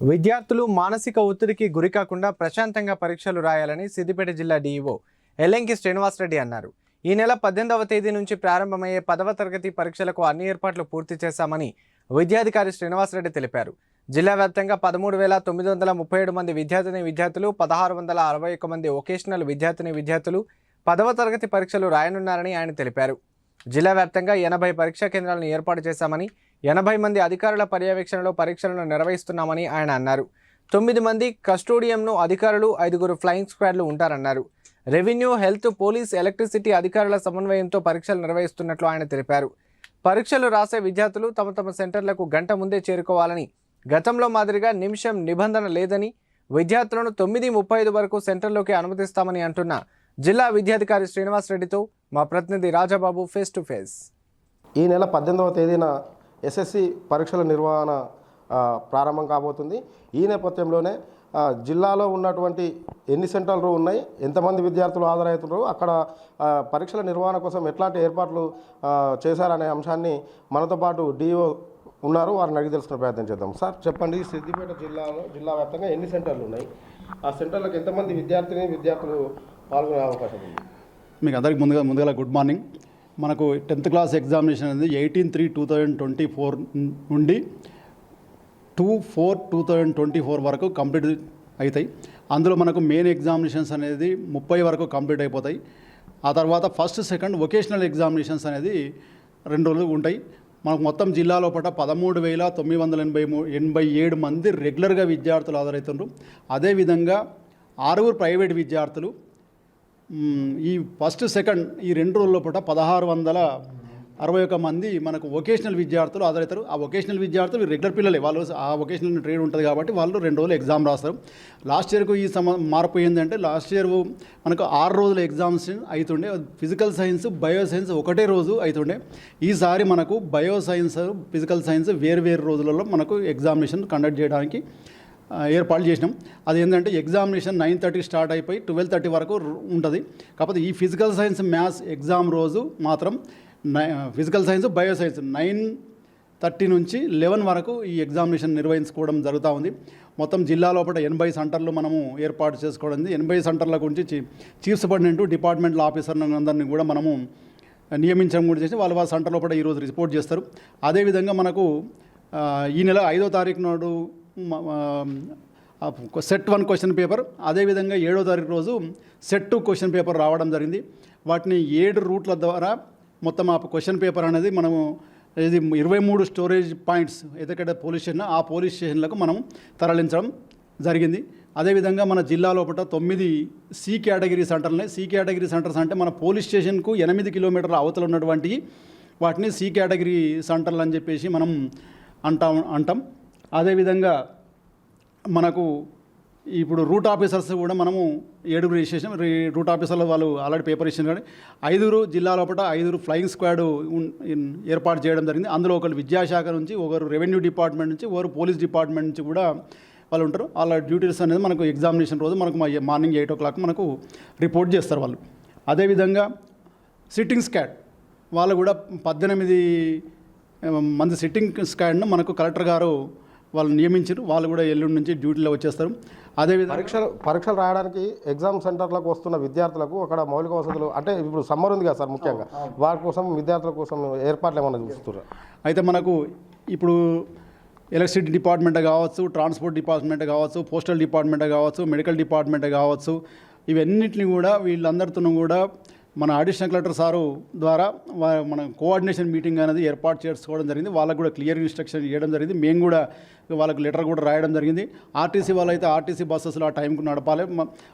విద్యార్థులు మానసిక ఒత్తిడికి గురికాకుండా ప్రశాంతంగా పరీక్షలు రాయాలని సిద్దిపేట జిల్లా డీఈఓ ఎల్లంకి శ్రీనివాసరెడ్డి అన్నారు. ఈ నెల పద్దెనిమిదవ తేదీ నుంచి ప్రారంభమయ్యే పదవ తరగతి పరీక్షలకు అన్ని ఏర్పాట్లు పూర్తి చేశామని విద్యాధికారి శ్రీనివాసరెడ్డి తెలిపారు. జిల్లా వ్యాప్తంగా పదమూడు వేల తొమ్మిది వందల ముప్పై ఏడు మంది విద్యార్థిని విద్యార్థులు పదహారు వందల అరవై ఒక్క మంది వొకేషనల్ విద్యార్థిని విద్యార్థులు పదవ తరగతి పరీక్షలు రాయనున్నారని ఆయన తెలిపారు. జిల్లా వ్యాప్తంగా ఎనభై పరీక్షా కేంద్రాలను ఏర్పాటు చేశామని ఎనభై మంది అధికారుల పర్యవేక్షణలో పరీక్షలను నిర్వహిస్తున్నామని ఆయన అన్నారు. తొమ్మిది మంది కస్టోడియంను అధికారులు ఐదుగురు ఫ్లయింగ్ స్క్వాడ్లు ఉంటారన్నారు. రెవెన్యూ హెల్త్ పోలీస్ ఎలక్ట్రిసిటీ అధికారుల సమన్వయంతో పరీక్షలు నిర్వహిస్తున్నట్లు ఆయన తెలిపారు. పరీక్షలు రాసే విద్యార్థులు తమ తమ సెంటర్లకు గంట ముందే చేరుకోవాలని గతంలో మాదిరిగా నిమిషం నిబంధన లేదని విద్యార్థులను తొమ్మిది ముప్పై ఐదు వరకు సెంటర్లోకి అనుమతిస్తామని అంటున్న జిల్లా విద్యాధికారి శ్రీనివాసరెడ్డితో మా ప్రతినిధి రాజాబాబు ఫేస్ టు ఫేస్. ఈ నెల పద్దెనిమిదవ తేదీన ఎస్ఎస్సి పరీక్షల నిర్వహణ ప్రారంభం కాబోతుంది. ఈ నేపథ్యంలోనే జిల్లాలో ఉన్నటువంటి ఎన్ని సెంటర్లు ఉన్నాయి ఎంతమంది విద్యార్థులు హాజరవుతున్నారు అక్కడ పరీక్షల నిర్వహణ కోసం ఎట్లాంటి ఏర్పాట్లు చేశారనే అంశాన్ని మనతో పాటు డిఓ ఉన్నారు. వారిని అడిగి తెలుసుకునే ప్రయత్నం చేద్దాం. సార్ చెప్పండి సిద్దిపేట జిల్లాలో జిల్లా వ్యాప్తంగా ఎన్ని సెంటర్లు ఉన్నాయి? ఆ సెంటర్లకు ఎంతమంది విద్యార్థిని విద్యార్థులు పాల్గొనే అవకాశం ఉంది? మీకు అందరికి ముందుగా ముందుగా గుడ్ మార్నింగ్. మనకు టెన్త్ క్లాస్ ఎగ్జామినేషన్ అనేది eighteen three two thousand twenty four నుండి two four two thousand twenty four వరకు కంప్లీట్ అవుతాయి. అందులో మనకు మెయిన్ ఎగ్జామినేషన్స్ అనేది ముప్పై వరకు కంప్లీట్ అయిపోతాయి. ఆ తర్వాత ఫస్ట్ సెకండ్ వొకేషనల్ ఎగ్జామినేషన్స్ అనేది రెండు రోజులు ఉంటాయి. మనకు మొత్తం జిల్లాలో పట పదమూడు వేల తొమ్మిది వందల ఎనభై మూ ఎనభై ఏడు మంది రెగ్యులర్గా విద్యార్థులు హాజరవుతున్నారు అదేవిధంగా ఆరుగురు ప్రైవేట్ విద్యార్థులు ఈ ఫస్ట్ సెకండ్ ఈ రెండు రోజుల పూట పదహారు వందల అరవై ఒక మంది మనకు వొకేషనల్ విద్యార్థులు హాజరవుతారు. ఆ వొకేషనల్ విద్యార్థులు రెగ్యులర్ పిల్లలే. వాళ్ళు ఆ వొకేషనల్ ట్రేడ్ ఉంటుంది కాబట్టి వాళ్ళు రెండు రోజులు ఎగ్జామ్ రాస్తారు. లాస్ట్ ఇయర్కు ఈ సమ మార్పు ఏంటంటే లాస్ట్ ఇయర్ మనకు ఆరు రోజుల ఎగ్జామ్స్ అవుతుండే ఫిజికల్ సైన్స్ బయో సైన్స్ ఒకటే రోజు అవుతుండే ఈసారి మనకు బయో సైన్స్ ఫిజికల్ సైన్స్ వేరు వేరు రోజులలో మనకు ఎగ్జామినేషన్ కండక్ట్ చేయడానికి ఏర్పాటు చేసినాం. అది ఏంటంటే ఎగ్జామినేషన్ నైన్ థర్టీ స్టార్ట్ అయిపోయి ట్వెల్వ్ థర్టీ వరకు ఉంటుంది. కాకపోతే ఈ ఫిజికల్ సైన్స్ మ్యాథ్స్ ఎగ్జామ్ రోజు మాత్రం physical science bio science nine thirty నుంచి లెవెన్ వరకు ఈ ఎగ్జామినేషన్ నిర్వహించుకోవడం జరుగుతూ ఉంది. మొత్తం జిల్లా లోపల ఎనభై సెంటర్లు మనము ఏర్పాటు చేసుకోవడం ఎనభై సెంటర్ల గురించి చీ- చీఫ్ సూపరింటెండెంట్ డిపార్ట్మెంటల్ ఆఫీసర్లందరినీ కూడా మనము నియమించడం కూడా చేసి వాళ్ళు వాళ్ళ సెంటర్ లోపల ఈరోజు రిపోర్ట్ చేస్తారు. అదేవిధంగా మనకు ఈ నెల ఐదో తారీఖు నాడు సెట్ వన్ క్వశ్చన్ పేపర్. అదేవిధంగా ఏడో తారీఖు రోజు సెట్ టూ క్వశ్చన్ పేపర్ రావడం జరిగింది. వాటిని ఏడు రూట్ల ద్వారా మొత్తం ఆ క్వశ్చన్ పేపర్ అనేది మనము ఇది ఇరవై మూడు స్టోరేజ్ పాయింట్స్ ఎదుకడ పోలీస్ స్టేషన్ ఆ పోలీస్ స్టేషన్లకు మనం తరలించడం జరిగింది. అదేవిధంగా మన జిల్లా లోపల తొమ్మిది సి కేటగిరీ సెంటర్లు సి కేటగిరీ సెంటర్స్ అంటే మన పోలీస్ స్టేషన్కు ఎనిమిది కిలోమీటర్ల అవతల ఉన్నటువంటి వాటిని సి కేటగిరీ సెంటర్లు అని చెప్పేసి మనం అంటాం అంటాం. అదేవిధంగా మనకు ఇప్పుడు రూట్ ఆఫీసర్స్ కూడా మనము ఏడుగురు రిజిస్ట్రేషన్ రీ- రూట్ ఆఫీసర్లు వాళ్ళు ఆల్రెడీ పేపర్ ఇచ్చిన కానీ ఐదుగురు జిల్లా లోపల ఐదుగురు ఫ్లయింగ్ స్క్వాడ్ ఉన్- ఏర్పాటు చేయడం జరిగింది. అందులో ఒకరు విద్యాశాఖ నుంచి ఒకరు రెవెన్యూ డిపార్ట్మెంట్ నుంచి ఒకరు పోలీస్ డిపార్ట్మెంట్ నుంచి కూడా వాళ్ళు ఉంటారు. వాళ్ళ డ్యూటీస్ అనేది మనకు ఎగ్జామినేషన్ రోజు మనకు మార్నింగ్ ఎయిట్ ఓ క్లాక్ మనకు రిపోర్ట్ చేస్తారు వాళ్ళు. అదేవిధంగా సిట్టింగ్ స్కాడ్ వాళ్ళు కూడా పద్దెనిమిది మంది సిట్టింగ్ స్కాడ్ను మనకు కలెక్టర్ గారు వాళ్ళు నియమించారు. వాళ్ళు కూడా ఎల్లుండి నుంచి డ్యూటీలో వచ్చేస్తారు. అదేవిధంగా పరీక్షలు పరీక్షలు రాయడానికి ఎగ్జామ్ సెంటర్లకు వస్తున్న విద్యార్థులకు అక్కడ మౌలిక వసతులు అంటే ఇప్పుడు సమ్మర్ ఉంది కదా సార్ ముఖ్యంగా. వారి కోసం విద్యార్థుల కోసం ఏర్పాట్లు ఏమైనా చూస్తున్నారు అయితే మనకు ఇప్పుడు ఎలక్ట్రిసిటీ డిపార్ట్మెంట్ కావచ్చు ట్రాన్స్పోర్ట్ డిపార్ట్మెంట్ కావచ్చు పోస్టల్ డిపార్ట్మెంట్ కావచ్చు మెడికల్ డిపార్ట్మెంట్ కావచ్చు ఇవన్నిటిని కూడా వీళ్ళందరితో కూడా మన అడిషనల్ కలెక్టర్ సారు ద్వారా మన కోఆర్డినేషన్ మీటింగ్ అనేది ఏర్పాటు చేసుకోవడం జరిగింది. వాళ్ళకు కూడా క్లియర్ ఇన్స్ట్రక్షన్ ఇవ్వడం జరిగింది. మేము కూడా వాళ్ళకు లెటర్ కూడా రాయడం జరిగింది. ఆర్టీసీ వాళ్ళైతే ఆర్టీసీ బస్సెస్లో ఆ టైంకు నడపాలి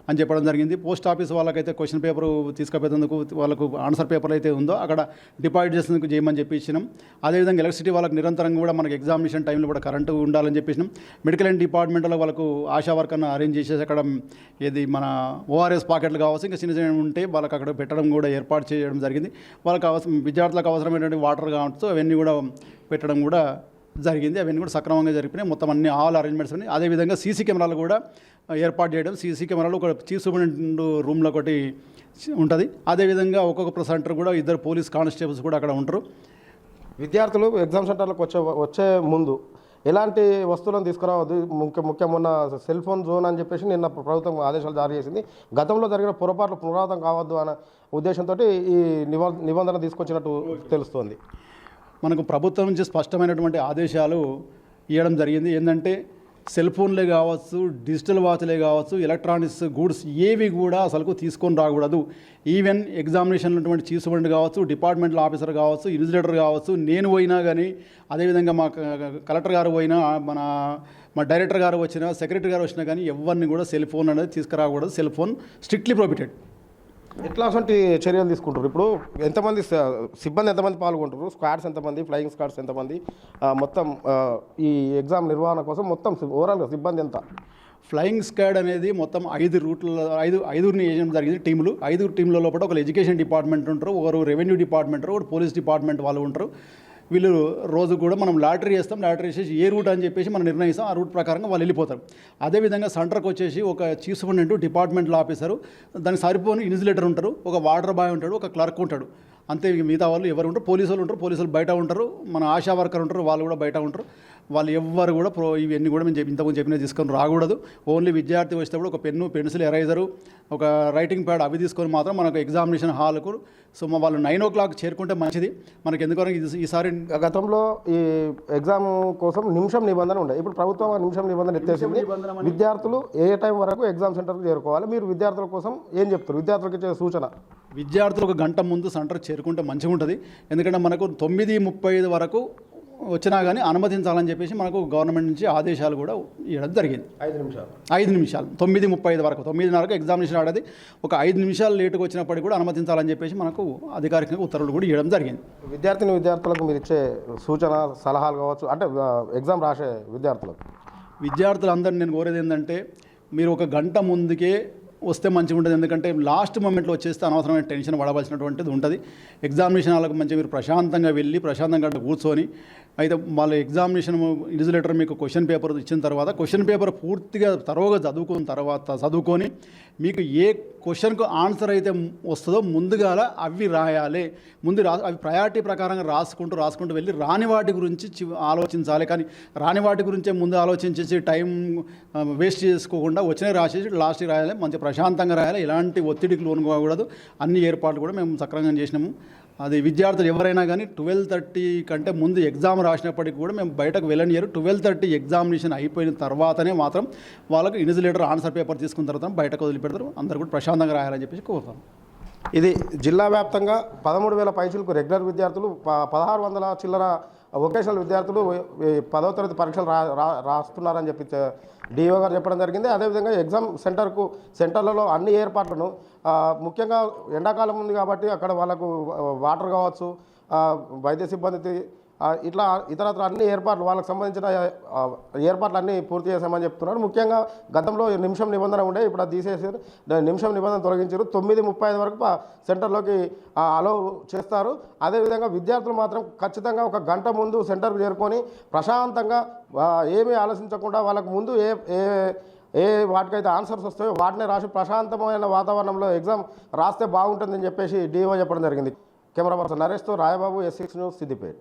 అని చెప్పడం జరిగింది. పోస్ట్ ఆఫీస్ వాళ్ళకైతే క్వశ్చన్ పేపర్ తీసుకుపోయేందుకు వాళ్ళకు ఆన్సర్ పేపర్ అయితే ఉందో అక్కడ డిపాజిట్ చేసేందుకు చేయమని చెప్పి ఇచ్చినాం. అదేవిధంగా ఎలక్ట్రిసిటీ వాళ్ళకి నిరంతరంగా కూడా మనకు ఎగ్జామినేషన్ టైంలో కూడా కరెంటు ఉండాలని చెప్పేసినాం మెడికల్ అండ్ డిపార్ట్మెంట్లో వాళ్ళకు ఆశా వర్కర్ను అరేంజ్ చేసేసి అక్కడ ఏది మన ఓఆర్ఎస్ పాకెట్లు కావచ్చు ఇంకా చిన్న చిన్న ఉంటే వాళ్ళకి అక్కడ పెట్టడం కూడా ఏర్పాటు చేయడం జరిగింది. వాళ్ళకి అవసరం విద్యార్థులకు అవసరమైనటువంటి వాటర్ కావచ్చు అవన్నీ కూడా పెట్టడం కూడా జరిగింది. అవన్నీ కూడా సక్రమంగా జరిపినాయి. మొత్తం అన్ని ఆల్ అరేంజ్మెంట్స్ ఉన్నాయి అదేవిధంగా సీసీ కెమెరాలు కూడా ఏర్పాటు చేయడం. సీసీ కెమెరాలు ఒక చీఫ్ సూపరింటెండెంట్ రూమ్లో ఒకటి ఉంటుంది. అదేవిధంగా ఒక్కొక్క సెంటర్ కూడా ఇద్దరు పోలీస్ కానిస్టేబుల్స్ కూడా అక్కడ ఉంటారు. విద్యార్థులు ఎగ్జామ్ సెంటర్లకు వచ్చే వచ్చే ముందు ఎలాంటి వస్తువులను తీసుకురావద్దు. ముఖ్య ముఖ్యమైన సెల్ ఫోన్ జోన్ అని చెప్పేసి నిన్న ప్రభుత్వం ఆదేశాలు జారీ చేసింది. గతంలో జరిగిన పొరపాట్లు పునరావృతం కావద్దు అనే ఉద్దేశంతో ఈ నిబ నిబంధన తీసుకొచ్చినట్టు తెలుస్తోంది. మనకు ప్రభుత్వం నుంచి స్పష్టమైనటువంటి ఆదేశాలు ఇవ్వడం జరిగింది. ఏంటంటే సెల్ ఫోన్లే కావచ్చు డిజిటల్ వాచ్లే కావచ్చు ఎలక్ట్రానిక్స్ గూడ్స్ ఏవి కూడా అసలు తీసుకొని రాకూడదు. ఈవెన్ ఎగ్జామినేషన్ ఉన్నటువంటి చీఫ్ సూపరింటెండెంట్ కావచ్చు డిపార్ట్మెంటల్ ఆఫీసర్ కావచ్చు ఇన్సులేటర్ కావచ్చు నేను పోయినా కానీ అదేవిధంగా మా కలెక్టర్ గారు పోయినా మన మా డైరెక్టర్ గారు వచ్చినా సెక్రటరీ గారు వచ్చినా కానీ ఎవరిని కూడా సెల్ ఫోన్ అనేది తీసుకురాకూడదు. Cell phone strictly prohibited. ఎట్లాంటి చర్యలు తీసుకుంటారు? ఇప్పుడు ఎంతమంది సిబ్బంది ఎంతమంది పాల్గొంటారు? స్క్వాడ్స్ ఎంతమంది? ఫ్లయింగ్ స్క్వాడ్స్ ఎంతమంది? మొత్తం ఈ ఎగ్జామ్ నిర్వహణ కోసం మొత్తం ఓవరాల్గా సిబ్బంది ఎంత? ఫ్లయింగ్ స్క్వాడ్ అనేది మొత్తం ఐదు రూట్ల ఐదు ఐదుగురిని ఏజెంట్ జరిగింది టీములు. ఐదుగురు టీంల లోపల ఒకరు ఎడ్యుకేషన్ డిపార్ట్మెంట్ ఉంటారు ఒకరు రెవెన్యూ డిపార్ట్మెంట్ ఒకరు పోలీస్ డిపార్ట్మెంట్ వాళ్ళు ఉంటారు. వీళ్ళు రోజు కూడా మనం లాటరీ చేస్తాం లాటరీ చేసేసి ఏ రూట్ అని చెప్పేసి మనం నిర్ణయిస్తాం ఆ రూట్ ప్రకారంగా వాళ్ళు వెళ్ళిపోతారు. అదేవిధంగా సెంటర్కి వచ్చేసి ఒక చీఫ్ సూపరింటెండెంట్ డిపార్ట్మెంటల్ ఆఫీసరు దానికి సరిపోని ఇన్సులేటర్ ఉంటారు ఒక వాటర్ బాయ్ ఉంటాడు ఒక క్లర్క్ ఉంటాడు. అంతే మిగతా వాళ్ళు ఎవరు ఉంటారు పోలీసు వాళ్ళు ఉంటారు పోలీసులు బయట ఉంటారు మన ఆశా వర్కర్ ఉంటారు వాళ్ళు కూడా బయట ఉంటారు వాళ్ళు ఎవ్వరు కూడా ప్రో ఇవన్నీ కూడా మేము చెప్పి ఇంతకుముందు చెప్పినవి తీసుకొని రాకూడదు. ఓన్లీ విద్యార్థి వచ్చేటప్పుడు ఒక పెన్ను పెన్సిల్ ఎరైజరు ఒక రైటింగ్ ప్యాడ్ అవి తీసుకొని మాత్రం మనకు ఎగ్జామినేషన్ హాల్కు సో మా వాళ్ళు నైన్ ఓ క్లాక్ చేరుకుంటే మంచిది. మనకి ఎందుకంటే ఇది- ఈసారి గతంలో ఈ ఎగ్జామ్ కోసం నిమిషం నిబంధన ఉండే. ఇప్పుడు ప్రభుత్వం నిమిషం నిబంధన ఎత్తేసింది. విద్యార్థులు ఏ టైం వరకు ఎగ్జామ్ సెంటర్కి చేరుకోవాలి? మీరు విద్యార్థుల కోసం ఏం చెప్తారు? విద్యార్థులకు ఇచ్చే సూచన? విద్యార్థులు ఒక గంట ముందు సెంటర్ చేరుకుంటే మంచిగా ఉంటుంది ఎందుకంటే మనకు తొమ్మిది ముప్పై ఐదు వరకు వచ్చినా కానీ అనుమతించాలని చెప్పేసి మనకు గవర్నమెంట్ నుంచి ఆదేశాలు కూడా ఇవ్వడం జరిగింది. ఐదు నిమిషాలు. ఐదు నిమిషాలు. తొమ్మిది ముప్పై ఐదు వరకు. తొమ్మిదిన్నరకు ఎగ్జామినేషన్ ఆడేది. ఒక ఐదు నిమిషాలు లేటుగా వచ్చినప్పటికీ కూడా అనుమతించాలని చెప్పేసి మనకు అధికారికంగా ఉత్తర్వులు కూడా ఇవ్వడం జరిగింది. విద్యార్థిని విద్యార్థులకు మీరు ఇచ్చే సూచన సలహాలు కావచ్చు అంటే ఎగ్జామ్ రాసే విద్యార్థులకు. విద్యార్థులందరినీ నేను కోరేది ఏంటంటే మీరు ఒక గంట ముందుకే వస్తే మంచిగా ఉంటుంది ఎందుకంటే లాస్ట్ మూమెంట్లో వచ్చేస్తే అనవసరమైన టెన్షన్ పడవలసినటువంటిది ఉంటుంది. ఎగ్జామినేషన్ వాళ్ళకు మంచిగా మీరు ప్రశాంతంగా వెళ్ళి ప్రశాంతంగా అక్కడ కూర్చొని అయితే వాళ్ళ ఎగ్జామినేషన్ ఇన్సులేటర్ మీకు క్వశ్చన్ పేపర్ ఇచ్చిన తర్వాత క్వశ్చన్ పేపర్ పూర్తిగా తరువుగా చదువుకున్న తర్వాత చదువుకొని మీకు ఏ క్వశ్చన్కు ఆన్సర్ అయితే వస్తుందో ముందుగాల అవి రాయాలి. ముందు రా అవి ప్రయారిటీ ప్రకారంగా రాసుకుంటూ రాసుకుంటూ వెళ్ళి రాని వాటి గురించి చి- ఆలోచించాలి. కానీ రాని వాటి గురించే ముందు ఆలోచించేసి టైం వేస్ట్ చేసుకోకుండా వచ్చినవి రాసేసి లాస్ట్కి రాయాలి. మంచి ప్రశాంతంగా రాయాలి ఎలాంటి ఒత్తిడికి లోను కాకూడదు అన్ని ఏర్పాట్లు కూడా మేము సక్రమంగా చేసినాము. అది విద్యార్థులు ఎవరైనా కానీ ట్వెల్వ్ థర్టీ కంటే ముందు ఎగ్జామ్ రాసినప్పటికీ కూడా మేము బయటకు వెళ్ళనియరు. ట్వెల్వ్ థర్టీ ఎగ్జామినేషన్ అయిపోయిన తర్వాతనే మాత్రం వాళ్ళకు ఇన్సులేటర్ ఆన్సర్ పేపర్ తీసుకున్న తర్వాత బయటకు వదిలిపెడతారు. అందరు కూడా ప్రశాంతంగా రాయాలని చెప్పేసి కోరుతాం. ఇది జిల్లా వ్యాప్తంగా పదమూడు వేల పైచులకు రెగ్యులర్ విద్యార్థులు పదహారు వందల చిల్లర వొకేషనల్ విద్యార్థులు ఈ తరగతి పరీక్షలు రా రాస్తున్నారని చెప్పి డిఓ గారు చెప్పడం జరిగింది. అదేవిధంగా ఎగ్జామ్ సెంటర్కు సెంటర్లలో అన్ని ఏర్పాట్లను ముఖ్యంగా ఎండాకాలం ఉంది కాబట్టి అక్కడ వాళ్ళకు వాటర్ కావచ్చు వైద్య సిబ్బంది ఇట్లా ఇతరత్ర అన్ని ఏర్పాట్లు వాళ్ళకి సంబంధించిన ఏర్పాట్లు అన్నీ పూర్తి చేశామని చెప్తున్నారు. ముఖ్యంగా గతంలో నిమిషం నిబంధన ఉండే ఇప్పుడు అది తీసేసారు. నిమిషం నిబంధన తొలగించారు. తొమ్మిది ముప్పై ఐదు వరకు సెంటర్లోకి అలో చేస్తారు. అదేవిధంగా విద్యార్థులు మాత్రం ఖచ్చితంగా ఒక గంట ముందు సెంటర్కు చేరుకొని ప్రశాంతంగా ఏమీ ఆలోచించకుండా వాళ్ళకు ముందు ఏ ఏ ఏ వాటికైతే ఆన్సర్స్ వస్తాయో వాటిని రాసి ప్రశాంతమైన వాతావరణంలో ఎగ్జామ్ రాస్తే బాగుంటుందని చెప్పేసి డిఓ చెప్పడం జరిగింది. Camera person నరేష్తో Rayababu S six news Siddipet.